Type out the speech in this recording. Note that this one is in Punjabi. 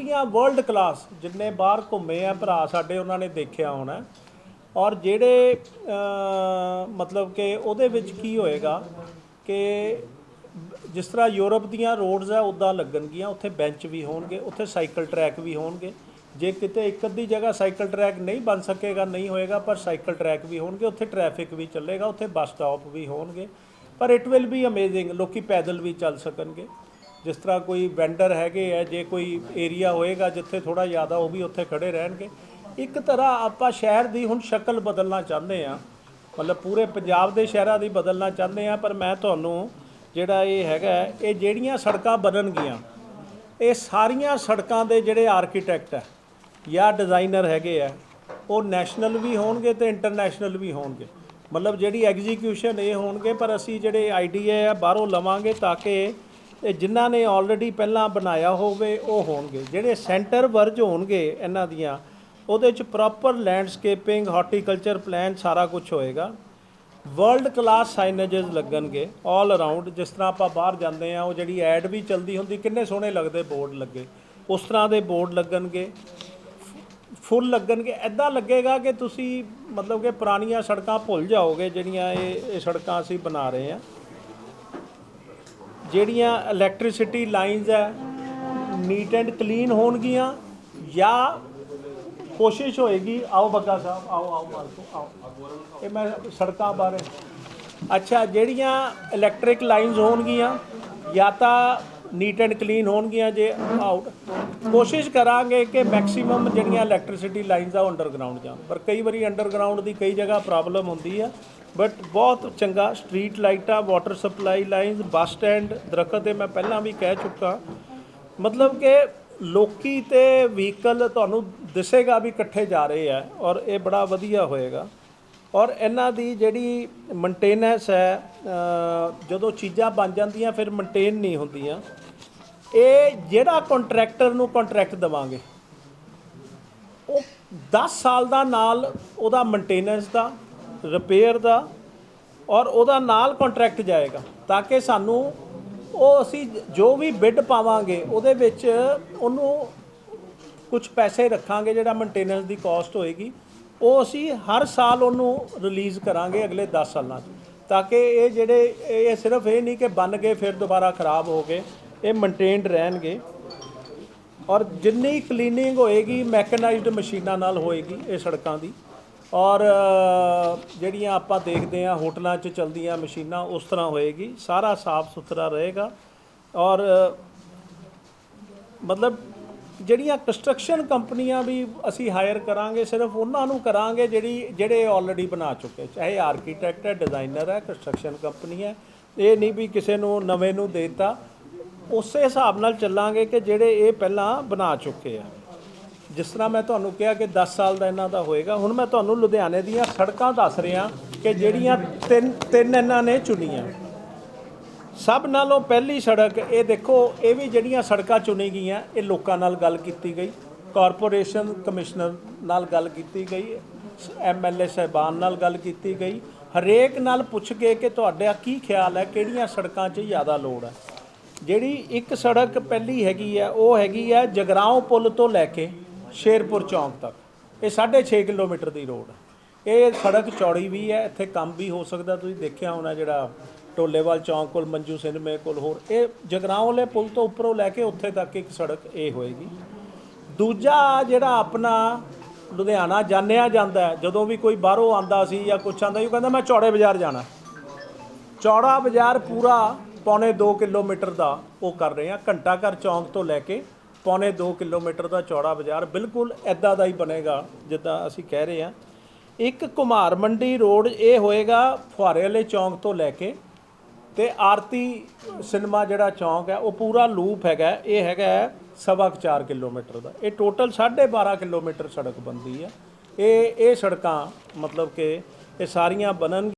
ਪੂਰੀਆਂ ਵਰਲਡ ਕਲਾਸ ਜਿੰਨੇ ਬਾਹਰ ਘੁੰਮੇ ਆ ਭਰਾ ਸਾਡੇ, ਉਹਨਾਂ ਨੇ ਦੇਖਿਆ ਹੋਣਾ। ਔਰ ਜਿਹੜੇ ਮਤਲਬ ਕਿ ਉਹਦੇ ਵਿੱਚ ਕੀ ਹੋਏਗਾ ਕਿ ਜਿਸ ਤਰ੍ਹਾਂ ਯੂਰਪ ਦੀਆਂ ਰੋਡਸ ਆ, ਉਦਾਂ ਲੱਗਣਗੀਆਂ, ਉੱਥੇ ਬੈਂਚ ਵੀ ਹੋਣਗੇ, ਉੱਥੇ ਸਾਈਕਲ ਟਰੈਕ ਵੀ ਹੋਣਗੇ। ਜੇ ਕਿਤੇ ਇੱਕ ਅੱਧੀ ਜਗ੍ਹਾ ਸਾਈਕਲ ਟਰੈਕ ਨਹੀਂ ਬਣ ਸਕੇਗਾ, ਨਹੀਂ ਹੋਏਗਾ, ਪਰ ਸਾਈਕਲ ਟਰੈਕ ਵੀ ਹੋਣਗੇ, ਉੱਥੇ ਟ੍ਰੈਫਿਕ ਵੀ ਚੱਲੇਗਾ, ਉੱਥੇ ਬੱਸ ਸਟਾਪ ਵੀ ਹੋਣਗੇ। ਪਰ ਇਟ ਵਿਲ ਬੀ ਅਮੇਜ਼ਿੰਗ ਲੋਕੀ ਪੈਦਲ ਵੀ ਚੱਲ ਸਕਣਗੇ। ਜਿਸ ਤਰ੍ਹਾਂ ਕੋਈ ਵੈਂਡਰ ਹੈਗੇ ਆ, ਜੇ ਕੋਈ ਏਰੀਆ ਹੋਏਗਾ ਜਿੱਥੇ ਥੋੜਾ ਜ਼ਿਆਦਾ ਉਹ ਵੀ ਉੱਥੇ ਖੜੇ ਰਹਿਣਗੇ। ਇੱਕ ਤਰ੍ਹਾਂ ਆਪਾਂ ਸ਼ਹਿਰ ਦੀ ਹੁਣ ਸ਼ਕਲ ਬਦਲਣਾ ਚਾਹੁੰਦੇ ਆ ਮਤਲਬ ਪੂਰੇ ਪੰਜਾਬ ਦੇ ਸ਼ਹਿਰਾਂ ਦੀ ਬਦਲਣਾ ਚਾਹੁੰਦੇ ਆ ਪਰ ਮੈਂ ਤੁਹਾਨੂੰ ਜਿਹੜਾ ਇਹ ਹੈਗਾ, ਇਹ ਜਿਹੜੀਆਂ ਸੜਕਾਂ ਬਣਨਗੀਆਂ, ਇਹ ਸਾਰੀਆਂ ਸੜਕਾਂ ਦੇ ਜਿਹੜੇ ਆਰਕੀਟੈਕਟ ਹੈ ਜਾਂ ਡਿਜ਼ਾਈਨਰ ਹੈਗੇ ਆ, ਉਹ ਨੈਸ਼ਨਲ ਵੀ ਹੋਣਗੇ ਤੇ ਇੰਟਰਨੈਸ਼ਨਲ ਵੀ ਹੋਣਗੇ। ਮਤਲਬ ਜਿਹੜੀ ਐਗਜ਼ੀਕਿਊਸ਼ਨ ਇਹ ਹੋਣਗੇ, ਪਰ ਅਸੀਂ ਜਿਹੜੇ ਆਈਡੀਆ ਆ, ਬਾਹਰੋਂ ਲਵਾਂਗੇ ਤਾਂ ਕਿ ਤੇ ਜਿਨ੍ਹਾਂ ਨੇ ਆਲਰੇਡੀ ਪਹਿਲਾਂ ਬਣਾਇਆ ਹੋਵੇ, ਉਹ ਹੋਣਗੇ। ਜਿਹੜੇ ਸੈਂਟਰ ਵਰਜ ਹੋਣਗੇ ਇਹਨਾਂ ਦੀਆਂ, ਉਹਦੇ 'ਚ ਪ੍ਰੋਪਰ ਲੈਂਡਸਕੇਪਿੰਗ ਹਾਰਟੀਕਲਚਰ ਪਲਾਨ ਸਾਰਾ ਕੁਝ ਹੋਏਗਾ। ਵਰਲਡ ਕਲਾਸ ਸਾਈਨੇजेस ਲੱਗਣਗੇ 올 ਅਰਾਊਂਡ ਜਿਸ ਤਰ੍ਹਾਂ ਆਪਾਂ ਬਾਹਰ ਜਾਂਦੇ ਆ ਉਹ ਜਿਹੜੀ ਐਡ ਵੀ ਚਲਦੀ ਹੁੰਦੀ, ਕਿੰਨੇ ਸੋਹਣੇ ਲੱਗਦੇ ਬੋਰਡ ਲੱਗੇ। ਉਸ ਤਰ੍ਹਾਂ ਦੇ ਬੋਰਡ ਲੱਗਣਗੇ। ਫੁੱਲ ਲੱਗਣਗੇ। ਐਦਾਂ ਲੱਗੇਗਾ ਕਿ ਤੁਸੀਂ ਮਤਲਬ ਕਿ ਪੁਰਾਣੀਆਂ ਸੜਕਾਂ ਭੁੱਲ ਜਾਓਗੇ, ਜਿਹੜੀਆਂ ਇਹ ਸੜਕਾਂ ਅਸੀਂ ਬਣਾ ਰਹੇ ਆ ਜਿਹੜੀਆਂ ਇਲੈਕਟ੍ਰਿਸਿਟੀ ਲਾਈਨਸ ਹੈ ਨੀਟ ਐਂਡ ਕਲੀਨ ਹੋਣਗੀਆਂ ਜਾਂ ਕੋਸ਼ਿਸ਼ ਹੋਏਗੀ, ਆਓ ਬੱਗਾ ਸਾਹਿਬ, ਆਓ ਆਓ, ਮਾਲਕੋ, ਆਓ। ਇਹ ਮੈਂ ਸੜਕਾਂ ਬਾਰੇ। ਅੱਛਾ, ਜਿਹੜੀਆਂ ਇਲੈਕਟ੍ਰਿਕ ਲਾਈਨਸ ਹੋਣਗੀਆਂ ਜਾਂ ਤਾਂ ਨੀਟ ਐਂਡ ਕਲੀਨ ਹੋਣਗੀਆਂ ਜੇ ਆਊਟ ਕੋਸ਼ਿਸ਼ ਕਰਾਂਗੇ ਕਿ ਮੈਕਸਿਮਮ ਜਿਹੜੀਆਂ ਇਲੈਕਟ੍ਰਿਸਿਟੀ ਲਾਈਨਸ ਆ ਉਹ ਅੰਡਰਗਰਾਉਂਡ ਜਾਣ। ਪਰ ਕਈ ਵਾਰੀ ਅੰਡਰਗਰਾਉਂਡ ਦੀ ਕਈ ਜਗ੍ਹਾ ਪ੍ਰੋਬਲਮ ਹੁੰਦੀ ਆ। ਬਟ ਬਹੁਤ ਚੰਗਾ ਸਟਰੀਟ ਲਾਈਟਾਂ water supply lines bus stand ਦਰਖਤ ਤੇ ਮੈਂ ਪਹਿਲਾਂ ਵੀ ਕਹਿ ਚੁੱਕਾ। ਮਤਲਬ ਕਿ ਲੋਕੀ ਤੇ ਵਹੀਕਲ ਤੁਹਾਨੂੰ ਦਿਸੇਗਾ ਵੀ ਇਕੱਠੇ ਜਾ ਰਹੇ ਆ ਔਰ ਇਹ ਬੜਾ ਵਧੀਆ ਹੋਏਗਾ। ਔਰ ਇਹਨਾਂ ਦੀ ਜਿਹੜੀ ਮੇਨਟੇਨੈਂਸ ਹੈ ਜਦੋਂ ਚੀਜ਼ਾਂ ਬਣ ਜਾਂਦੀਆਂ ਫਿਰ ਮੇਨਟੇਨ ਨਹੀਂ ਹੁੰਦੀਆਂ। ਇਹ ਜਿਹੜਾ ਕੰਟਰੈਕਟਰ ਨੂੰ ਕੰਟਰੈਕਟ ਦਵਾਂਗੇ, ਉਹ 10 ਸਾਲ ਦਾ ਨਾਲ ਉਹਦਾ ਮੇਨਟੇਨੈਂਸ ਦਾ ਰਿਪੇਅਰ ਦਾ ਔਰ ਉਹਦਾ ਨਾਲ ਕੰਟਰੈਕਟ ਜਾਏਗਾ ਤਾਂ ਕਿ ਸਾਨੂੰ ਉਹ ਅਸੀਂ ਜੋ ਵੀ ਬਿੱਡ ਪਾਵਾਂਗੇ ਉਹਦੇ ਵਿੱਚ ਉਹਨੂੰ ਕੁਝ ਪੈਸੇ ਰੱਖਾਂਗੇ ਜਿਹੜਾ ਮੇਨਟੇਨੈਂਸ ਦੀ ਕਾਸਟ ਹੋਏਗੀ, ਉਹ ਅਸੀਂ ਹਰ ਸਾਲ ਉਹਨੂੰ ਰਿਲੀਜ਼ ਕਰਾਂਗੇ ਅਗਲੇ 10 ਸਾਲਾਂ 'ਚ। ਤਾਂ ਕਿ ਇਹ ਜਿਹੜੇ, ਇਹ ਸਿਰਫ ਇਹ ਨਹੀਂ ਕਿ ਬਣ ਗਏ ਫਿਰ ਦੁਬਾਰਾ ਖਰਾਬ ਹੋ ਗਏ, ਇਹ ਮੇਨਟੇਨਡ ਰਹਿਣਗੇ। ਔਰ ਜਿੰਨੀ ਕਲੀਨਿੰਗ ਹੋਏਗੀ ਮੈਕਨਾਈਜ਼ਡ ਮਸ਼ੀਨਾਂ ਨਾਲ ਹੋਏਗੀ ਇਹ ਸੜਕਾਂ ਦੀ। ਔਰ ਜਿਹੜੀਆਂ ਆਪਾਂ ਦੇਖਦੇ ਆ ਹੋਟਲਾਂ 'ਚ ਚਲਦੀਆਂ ਮਸ਼ੀਨਾਂ ਉਸ ਤਰ੍ਹਾਂ ਹੋਏਗੀ, ਸਾਰਾ ਸਾਫ਼ ਸੁਥਰਾ ਰਹੇਗਾ। ਔਰ ਮਤਲਬ ਜਿਹੜੀਆਂ ਕੰਸਟਰਕਸ਼ਨ ਕੰਪਨੀਆਂ ਵੀ ਅਸੀਂ ਹਾਇਰ ਕਰਾਂਗੇ, ਸਿਰਫ ਉਹਨਾਂ ਨੂੰ ਕਰਾਂਗੇ ਜਿਹੜੀ, ਜਿਹੜੇ ਆਲਰੇਡੀ ਬਣਾ ਚੁੱਕੇ ਚਾਹੇ ਆਰਕੀਟੈਕਟ ਹੈ ਡਿਜ਼ਾਈਨਰ ਹੈ ਕੰਸਟਰਕਸ਼ਨ ਕੰਪਨੀ ਹੈ, ਇਹ ਨਹੀਂ ਵੀ ਕਿਸੇ ਨੂੰ ਨਵੇਂ ਨੂੰ ਦੇਤਾ। ਉਸੇ ਹਿਸਾਬ ਨਾਲ ਚੱਲਾਂਗੇ ਕਿ ਜਿਹੜੇ ਇਹ ਪਹਿਲਾਂ ਬਣਾ ਚੁੱਕੇ ਆ। ਜਿਸ ਤਰ੍ਹਾਂ ਮੈਂ ਤੁਹਾਨੂੰ ਕਿਹਾ ਕਿ 10 ਸਾਲ ਦਾ ਇਹਨਾਂ ਦਾ ਹੋਏਗਾ, ਹੁਣ ਮੈਂ ਤੁਹਾਨੂੰ ਲੁਧਿਆਣੇ ਦੀਆਂ ਸੜਕਾਂ ਦੱਸ ਰਿਹਾ ਕਿ ਜਿਹੜੀਆਂ ਤਿੰਨ ਤਿੰਨ ਇਹਨਾਂ ਨੇ ਚੁਣੀਆਂ। ਸਭ ਨਾਲੋਂ ਪਹਿਲੀ ਸੜਕ, ਇਹ ਦੇਖੋ, ਇਹ ਵੀ ਜਿਹੜੀਆਂ ਸੜਕਾਂ ਚੁਣੀ ਗਈਆਂ, ਇਹ ਲੋਕਾਂ ਨਾਲ ਗੱਲ ਕੀਤੀ ਗਈ। ਕਾਰਪੋਰੇਸ਼ਨ ਕਮਿਸ਼ਨਰ ਨਾਲ ਗੱਲ ਕੀਤੀ ਗਈ ਐਮਐਲਏ ਸਾਹਿਬਾਨ ਨਾਲ ਗੱਲ ਕੀਤੀ ਗਈ। ਹਰੇਕ ਨਾਲ ਪੁੱਛ ਕੇ ਕਿ ਤੁਹਾਡਾ ਕੀ ਖਿਆਲ ਹੈ, ਕਿਹੜੀਆਂ ਸੜਕਾਂ 'ਚ ਜ਼ਿਆਦਾ ਲੋੜ ਹੈ। ਜਿਹੜੀ ਇੱਕ ਸੜਕ ਪਹਿਲੀ ਹੈਗੀ ਹੈ, ਉਹ ਹੈਗੀ ਹੈ ਜਗਰਾਉਂ ਪੁਲ ਤੋਂ ਲੈ ਕੇ ਸ਼ੇਰਪੁਰ ਚੌਂਕ ਤੱਕ। ਇਹ 6.5 ਕਿਲੋਮੀਟਰ ਦੀ ਰੋਡ ਇਹ ਸੜਕ ਚੌੜੀ ਵੀ ਹੈ, ਇੱਥੇ ਕੰਮ ਵੀ ਹੋ ਸਕਦਾ। ਤੁਸੀਂ ਦੇਖਿਆ ਹੋਣਾ ਜਿਹੜਾ ਟੋਲੇਵਾਲ ਚੌਂਕ ਕੋਲ, ਮੰਜੂ ਸਿਨੇਮੇ ਕੋਲ ਹੋਰ। ਇਹ ਜਗਰਾਉਂ ਵਾਲੇ ਪੁਲ ਤੋਂ ਉੱਪਰੋਂ ਲੈ ਕੇ ਉੱਥੇ ਤੱਕ ਇੱਕ ਸੜਕ ਇਹ ਹੋਏਗੀ। ਦੂਜਾ ਜਿਹੜਾ ਆਪਣਾ ਲੁਧਿਆਣਾ ਜਾਣਿਆ ਜਾਂਦਾ ਜਦੋਂ ਵੀ ਕੋਈ ਬਾਹਰੋਂ ਆਂਦਾ ਸੀ ਜਾਂ ਕੁਛ ਆਂਦਾ ਸੀ, ਉਹ ਕਹਿੰਦਾ, ਮੈਂ ਚੌੜੇ ਬਾਜ਼ਾਰ ਜਾਣਾ। ਚੌੜਾ ਬਾਜ਼ਾਰ ਪੂਰਾ ਪੌਣੇ 2 ਕਿਲੋਮੀਟਰ ਦਾ ਉਹ ਕਰ ਰਹੇ ਆ ਘੰਟਾ ਘਰ ਚੌਂਕ ਤੋਂ ਲੈ ਕੇ ਪੌਣੇ 2 ਕਿਲੋਮੀਟਰ ਦਾ ਚੌੜਾ ਬਾਜ਼ਾਰ ਬਿਲਕੁਲ ਐਦਾਂ ਦਾ ਹੀ ਬਣੇਗਾ, ਜਿੱਦਾਂ ਅਸੀਂ ਕਹਿ ਰਹੇ ਹਾਂ। ਇੱਕ ਕੁਮਾਰ ਮੰਡੀ ਰੋਡ ਇਹ ਹੋਏਗਾ ਫੁਹਾਰੇ ਵਾਲੇ ਚੌਂਕ ਤੋਂ ਲੈ ਕੇ ਤੇ ਆਰਤੀ ਸਿਨੇਮਾ ਜਿਹੜਾ ਚੌਂਕ ਹੈ, ਉਹ ਪੂਰਾ ਲੂਪ ਹੈਗਾ, ਇਹ ਹੈਗਾ ਹੈ ਸਵਾ ਕੁ ਚਾਰ ਕਿਲੋਮੀਟਰ ਦਾ। ਇਹ ਟੋਟਲ 12.5 ਕਿਲੋਮੀਟਰ ਸੜਕ ਬੰਦੀ ਹੈ। ਇਹ ਇਹ ਸੜਕਾਂ ਮਤਲਬ ਕਿ ਇਹ ਸਾਰੀਆਂ ਬਣਨ